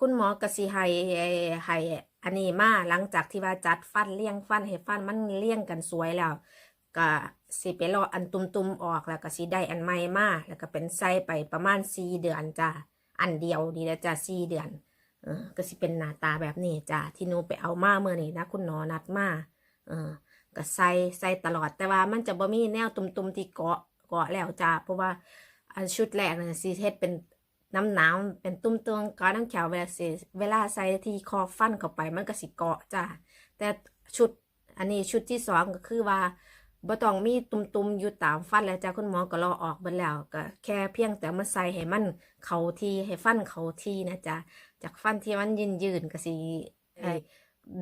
คุณหมอกสิให้ให้อันนี้มาหลังจากที่ว่าจัดฟันเลี้ยงฟันให้ฟันมันเลี้ยงกันสวยแล้วก็สิไปรออันตุ่มๆออกแล้วก็สิได้อันใหม่มาแล้วก็เป็นไส้ไปประมาณสี่เดือนจ้าอันเดียวดีแล้วจ้าสี่เดือนเออก็สิเป็นหน้าตาแบบนี้จ้าที่นูไปเอามาเมื่อนี้นะ คุณหมอนัดมาเออก็ใส่ใส่ตลอดแต่ว่ามันจะบ่มีแนวตุ่มๆที่เกาะเกาะแล้วจ้าเพราะว่าอันชุดแรกเนี่ยสิเฮ็ดเป็น น้ำหนาวเป็นตุ้มเตืองก้อนน้ำแข็งเวลาสิเวลาใส่ที่คอฟันเข้าไปมันก็สิเกาะจ้าแต่ชุดอันนี้ชุดที่สองก็คือว่าบ่ต้องมีตุ่มๆอยู่ตามฟันแล้วจ้าคุณหมอก็รอออกเบิดแล้วก็แค่เพียงแต่มาใส่ให้มันเข้าที่ให้ฟันเข้าที่นะจ๊ะจากฟันที่มันยืนๆก็สิเอ่อ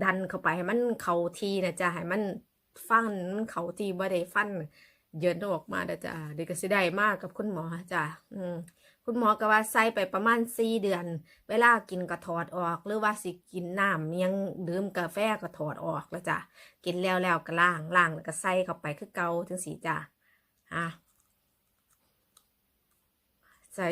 ดันเข้าไปให้มันเข้าที่นะจ๊ะให้มันฟันมันเข้าที่บ่ได้ฟันเยินออกมานะจ๊ะเดี๋ยวก็สิได้มากกับคุณหมอจ้ะอืม คุณหมอก็ว่าใส่ไปประมาณสี่เดือน เวลากินก็ถอดออก หรือว่าสิกินน้ำยังดื่มกาแฟก็ถอดออกแล้วจ้ะกินแล้วแล้วก็ล้างล้างแล้วก็ใส่เข้าไปคือเกาถึงสีจ้าอะใส่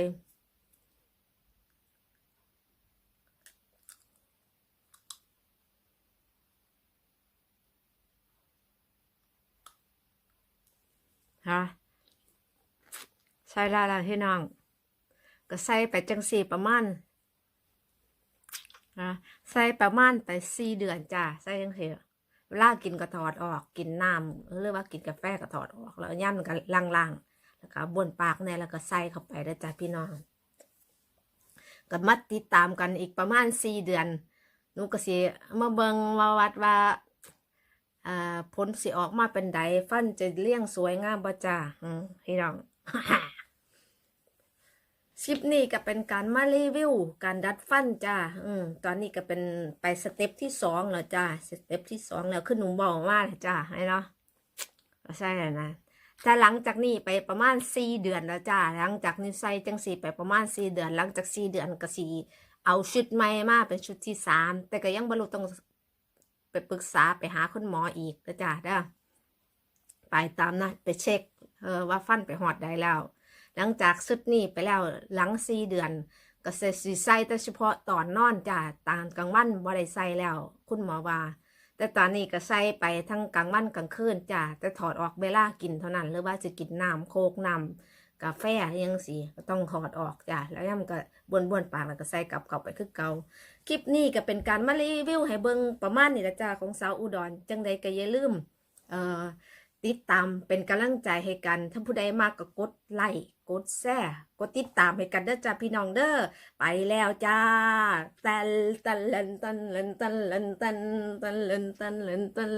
ฮะใส่ละละพี่น้อง ก็ใส่ไปจังสี่ประมาณนะใส่ประมาณไปสี่เดือนจ้าใส่จังสี่เวลากินก็ถอดออกกินน้ำหรือว่ากินกาแฟก็ถอดออก แล้วย่ำกันล่างๆแล้วก็บนปากเนี่ยแล้วก็ใส่เข้าไปได้จ้ะพี่น้องก็มาติดตามกันอีกประมาณสี่เดือนหนูก็สิมาเบิงมาวัดว่าอ่าผลสิออกมาเป็นใดฟันจะเลี้ยงสวยงามบ่จ้าพี่น้อง คลิปนี้ก็เป็นการมารีวิว การดัดฟันจ้าอืมตอนนี้ก็เป็นไปสเต็ปที่สองแล้วจ้าสเต็ปที่สองแล้วคือหนูบอกว่าจ้าให้เนาะใช่แล้วนะแต่หลังจากนี้ไปประมาณสี่เดือนแล้วจ้าหลังจากนี้ใส่จังสีไปประมาณสี่เดือน หลังจากสี่เดือนก็สีเอาชุดใหม่มาเป็นชุดที่สามแต่ก็ยังบรรลุต้องไปปรึกษาไปหาคุณหมออีกนะจ้าเด้อไปตามนะไปเช็คเออว่าฟันไปหอดได้แล้ว หลังจากสุดนี้ไปแล้วหลังสี่เดือนก็ใส่สีใส่แต่เฉพาะตอนนอนจ้าตอนกลางวันบ่ได้ใส่แล้ว คุณหมอว่า แต่ตอนนี้ก็ใส่ไปทั้งกลางวันกลางคืนจ้าแต่ถอดออกเวลากินเท่านั้น หรือว่าจะกินน้ำโคกน้ำกาแฟยังสีก็ต้องถอดออกจ้าแล้วย่ำก็บนบนๆปากแล้วก็ใส่กลับเข้าไปคือเก่าคลิปนี้ก็เป็นการมารีวิวให้เบิ่งประมาณนี้ละจ้าของสาวอุดรจังใดก็อย่าลืมเอ่อ ติดตามเป็นกำลังใจให้กันถ้าผู้ใดมากก็กดไลค์กดแชร์กดติดตามให้กันเด้อจ้าพี่น้องเด้อไปแล้วจ้าตันตันลันตันลันตันลันตันตันลันตันลันตัน